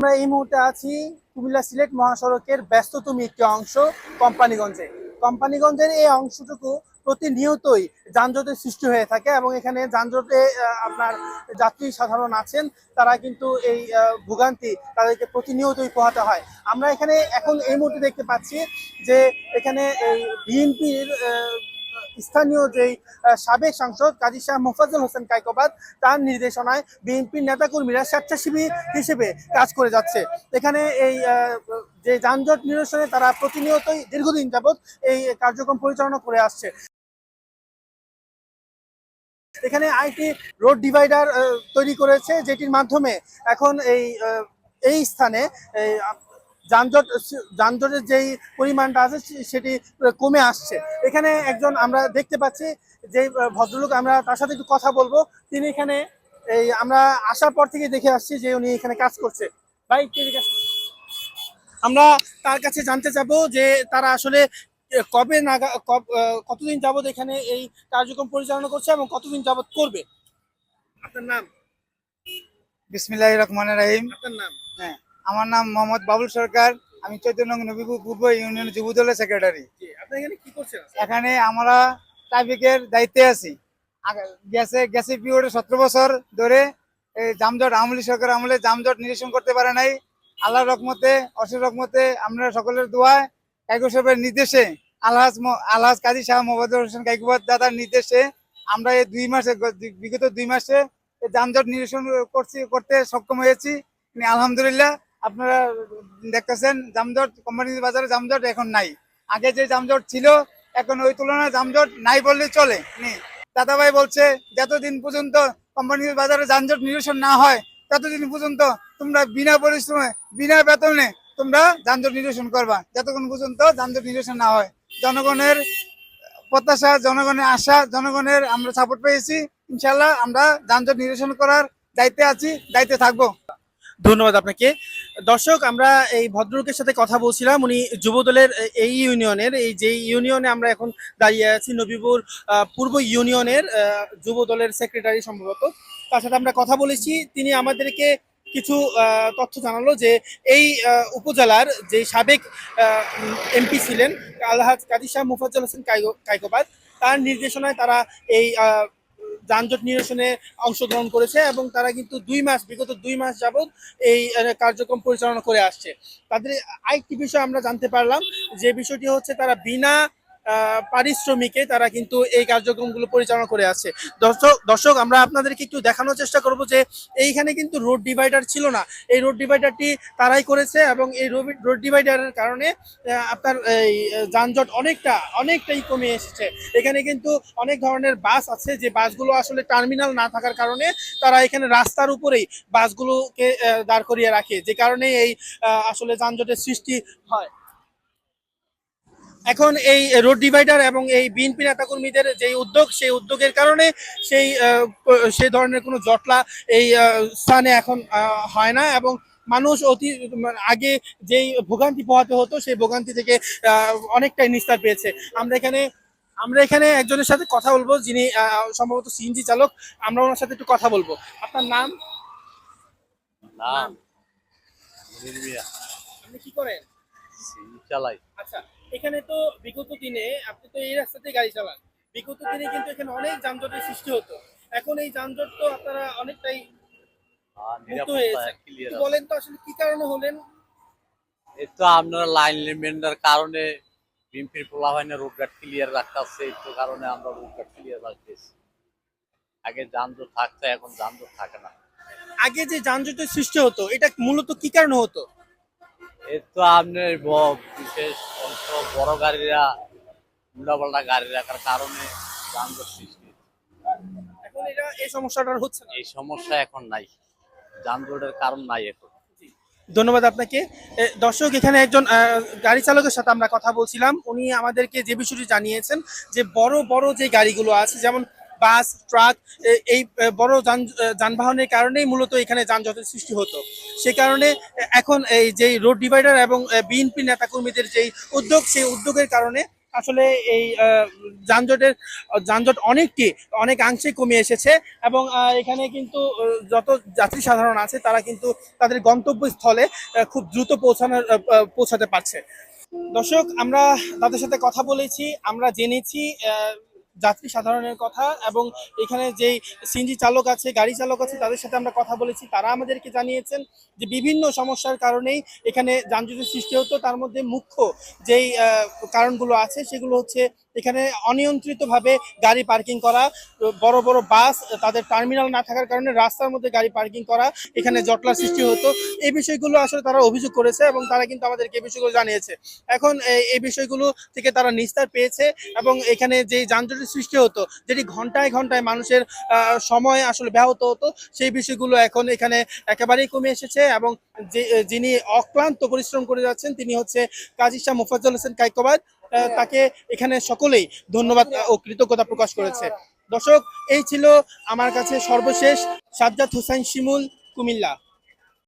আমরা এই মুহূর্তে আছি কুমিল্লা সিলেট মহাসড়কের ব্যস্ততম একটি অংশ কোম্পানিগঞ্জে। কোম্পানিগঞ্জের এই অংশটুকু প্রতিনিয়তই যানজটের সৃষ্টি হয়ে থাকে এবং এখানে যানজটে আপনার যাত্রী সাধারণ আছেন, তারা কিন্তু এই ভোগান্তি তাদেরকে প্রতিনিয়তই পোহাতে হয়। আমরা এখানে এখন এই মুহূর্তে দেখতে পাচ্ছি যে এখানে এই বিএনপির স্থানীয় যেই সাবেক সাংসদ কাজী শাহ মোফাজ্জল হোসেন কাইকোবাদ, তার নির্দেশনায় বিএনপির নেতাকর্মীরা স্বেচ্ছাসেবী হিসেবে কাজ করে যাচ্ছে। এখানে এই যে যানজট নিরসনে তারা প্রতিনিয়তই দীর্ঘদিন যাবৎ এই কার্যক্রম পরিচালনা করে আসছে। এখানে আইটি রোড ডিভাইডার তৈরি করেছে, যেটির মাধ্যমে এখন এই এই স্থানে যানজট যানজটের যেই পরিমাণটা আছে সেটি কমে আসছে। এখানে একজন আমরা দেখতে পাচ্ছি যে ভদ্রলোক আমরা তার সাথে একটু কথা বলব। তিনি এখানে এই আমরা আসার পর থেকে দেখে আসছি যে উনি এখানে কাজ করছে। ভাই আমরা তার কাছে জানতে চাবো যে তারা আসলে কবে নাগা কতদিন যাবত এখানে এই কার্যক্রম পরিচালনা করছে এবং কতদিন যাবত করবে? আপনার নাম? বিসমিল্লাহ রহমান রাহিম। আপনার নাম? হ্যাঁ। আমার নাম মোহাম্মদ বাবুল সরকার আমি চৈতন্য নবীপুর পূর্ব ইউনিয়ন যুব দলের সেক্রেটারি এখানে আমরা ট্রাফিকের দায়িত্বে আছি। গেছে গেছে পিরিয়ডে সতেরো বছর ধরে এই জামজট আমলি সরকার আমলে জামজট নিরসন করতে পারে নাই। আল্লাহ রকমতে অশেষ রকমতে আমরা সকলের দোয়ায় কাইকু সাহেবের নির্দেশে আলহাজ আলহাজ কাজী শাহ মোহাম্মদ হোসেন কাইকুবাদ দাদার নির্দেশে আমরা এই দুই মাসে বিগত দুই মাসে এই যানজট নিরসন করছি করতে সক্ষম হয়েছি। আলহামদুলিল্লাহ আপনারা দেখতেছেন জামজট কোম্পানি বাজারে জামজট এখন নাই। আগে যে জামজট ছিল, এখন ওই তুলনায় জামজট নাই বললে চলে। নি। দাদাভাই বলছে, যতদিন পর্যন্ত কোম্পানির বাজারে যানজট নিরসন না হয়, ততদিন পর্যন্ত তোমরা বিনা পরিশ্রমে, বিনা বেতনে তোমরা যানজট নিরসন করবা। যতক্ষণ পর্যন্ত যানজট নিরসন না হয়। জনগণের প্রত্যাশা, জনগণের আশা, জনগণের আমরা সাপোর্ট পেয়েছি। ইনশাল্লাহ আমরা যানজট নিরসন করার দায়িত্বে আছি, দায়িত্বে থাকব। ধন্যবাদ আপনাকে। দর্শক, আমরা এই ভদ্রলোকের সাথে কথা বলছিলাম। উনি যুবদলের এই ইউনিয়নের, এই যে ইউনিয়নে আমরা এখন দাঁড়িয়ে আছি, নবীপুর পূর্ব ইউনিয়নের যুবদলের সেক্রেটারি সম্ভবত। তার সাথে আমরা কথা বলেছি। তিনি আমাদেরকে কিছু তথ্য জানালো যে এই উপজেলার যে সাবেক এমপি ছিলেন, আলহাজ কাদি শাহ মুফাজ্জল হোসেন কাইকোবাদ তার নির্দেশনায় তারা এই যানজট নিরসনে অংশগ্রহণ করেছে এবং তারা কিন্তু দুই মাস, বিগত দুই মাস যাবৎ এই কার্যক্রম পরিচালনা করে আসছে। তাদের আরেকটি বিষয় আমরা জানতে পারলাম, যে বিষয়টি হচ্ছে তারা বিনা পারিশ্রমিকে তারা কিন্তু এই কার্যক্রমগুলো পরিচালনা করে আছে। দর্শক দর্শক, আমরা আপনাদেরকে একটু দেখানোর চেষ্টা করব যে এইখানে কিন্তু রোড ডিভাইডার ছিল না। এই রোড ডিভাইডারটি তারাই করেছে এবং এই রোড ডিভাইডারের কারণে আপনার এই যানজট অনেকটা, অনেকটাই কমে এসেছে। এখানে কিন্তু অনেক ধরনের বাস আছে, যে বাসগুলো আসলে টার্মিনাল না থাকার কারণে তারা এখানে রাস্তার উপরেই বাসগুলোকে দাঁড় করিয়ে রাখে, যে কারণে এই আসলে যানজটের সৃষ্টি হয়। এখন এই রোড ডিভাইডার এবং এই বিএনপি নেতাকর্মীদের যে উদ্যোগ সেই উদ্যোগের কারণে সেই সেই ধরনের কোনো জটলা এই স্থানে এখন হয় না এবং মানুষ অতি মানে আগে যেই ভোগান্তি পোহাতে হতো সেই ভোগান্তি থেকে অনেকটাই নিস্তার পেয়েছে। আমরা এখানে আমরা এখানে একজনের সাথে কথা বলব যিনি সম্ভবত সিএনজি চালক। আমরা ওনার সাথে একটু কথা বলব। আপনার নাম? নাম? আপনি কি করেন? চালাই। আচ্ছা। এখানে তো বিগত দিনে আপনি তো এই রাস্তাতেই গাড়ি চালান। বিগত দিনে কিন্তু এখানে অনেক যানজটের সৃষ্টি হতো। এখন এই যানজট তো আপনারা অনেকটাই মুক্ত হয়েছে বলেন তো আসলে কি কারণে হলেন? তো আপনারা লাইন লিমেন্টের কারণে বিএমপির পোলাভাইনে রোডঘাট ক্লিয়ার রাখতেছে এই তো কারণে আমরা রোডঘাট ক্লিয়ার রাখতেছি। আগে যানজট থাকতো এখন যানজট থাকে না। আগে যে যানজটের সৃষ্টি হতো এটা মূলত কি কারণে হতো? এই তো আপনার বিশেষ বড় গাড়িরা উল্টাপাল্টা গাড়ি রাখার কারণে যানজট সৃষ্টি এখন এটা এই সমস্যাটা হচ্ছে না? এই সমস্যা এখন নাই। যানজটের কারণ নাই এখন। ধন্যবাদ আপনাকে। দর্শক এখানে একজন গাড়ি চালকের সাথে আমরা কথা বলছিলাম। উনি আমাদেরকে যে বিষয়টি জানিয়েছেন যে বড় বড় যে গাড়িগুলো আছে যেমন বাস, ট্রাক এই বড় যান যানবাহনের কারণেই মূলত এখানে যানজটের সৃষ্টি হতো। সে কারণে এখন এই যে রোড ডিভাইডার এবং বিএনপি নেতাকর্মীদের যেই উদ্যোগ, সেই উদ্যোগের কারণে আসলে এই যানজটের, যানজট অনেকটি, অনেকাংশে কমে এসেছে এবং এখানে কিন্তু যত যাত্রী সাধারণ আছে, তারা কিন্তু তাদের গন্তব্যস্থলে খুব দ্রুত পৌঁছানোর পৌঁছাতে পারছে। দর্শক, আমরা তাদের সাথে কথা বলেছি, আমরা জেনেছি যাত্রী সাধারণের কথা এবং এখানে যেই সিএনজি চালক আছে, গাড়ি চালক আছে, তাদের সাথে আমরা কথা বলেছি। তারা আমাদেরকে জানিয়েছেন যে বিভিন্ন সমস্যার কারণেই এখানে যানজটের সৃষ্টি হতো। তার মধ্যে মুখ্য যেই কারণগুলো আছে, সেগুলো হচ্ছে এখানে অনিয়ন্ত্রিতভাবে গাড়ি পার্কিং করা, বড় বড় বাস তাদের টার্মিনাল না থাকার কারণে রাস্তার মধ্যে গাড়ি পার্কিং করা, এখানে জটলার সৃষ্টি হতো। এই বিষয়গুলো আসলে তারা অভিযোগ করেছে এবং তারা কিন্তু আমাদেরকে এই বিষয়গুলো জানিয়েছে। এখন এই- বিষয়গুলো থেকে তারা নিস্তার পেয়েছে এবং এখানে যে যানজটের সৃষ্টি হতো, যেটি ঘন্টায় ঘন্টায় মানুষের সময় আসলে ব্যাহত হতো, সেই বিষয়গুলো এখন এখানে একেবারেই কমে এসেছে এবং যে, যিনি অক্লান্ত পরিশ্রম করে যাচ্ছেন তিনি হচ্ছে কাজী শাহ মুফাজ্জল হোসেন কাইকোবাদ তাকে এখানে সকলেই ধন্যবাদ ও কৃতজ্ঞতা প্রকাশ করেছে। দর্শক, এই ছিল আমার কাছে সর্বশেষ সাজ্জাদ হুসাইন শিমুল, কুমিল্লা।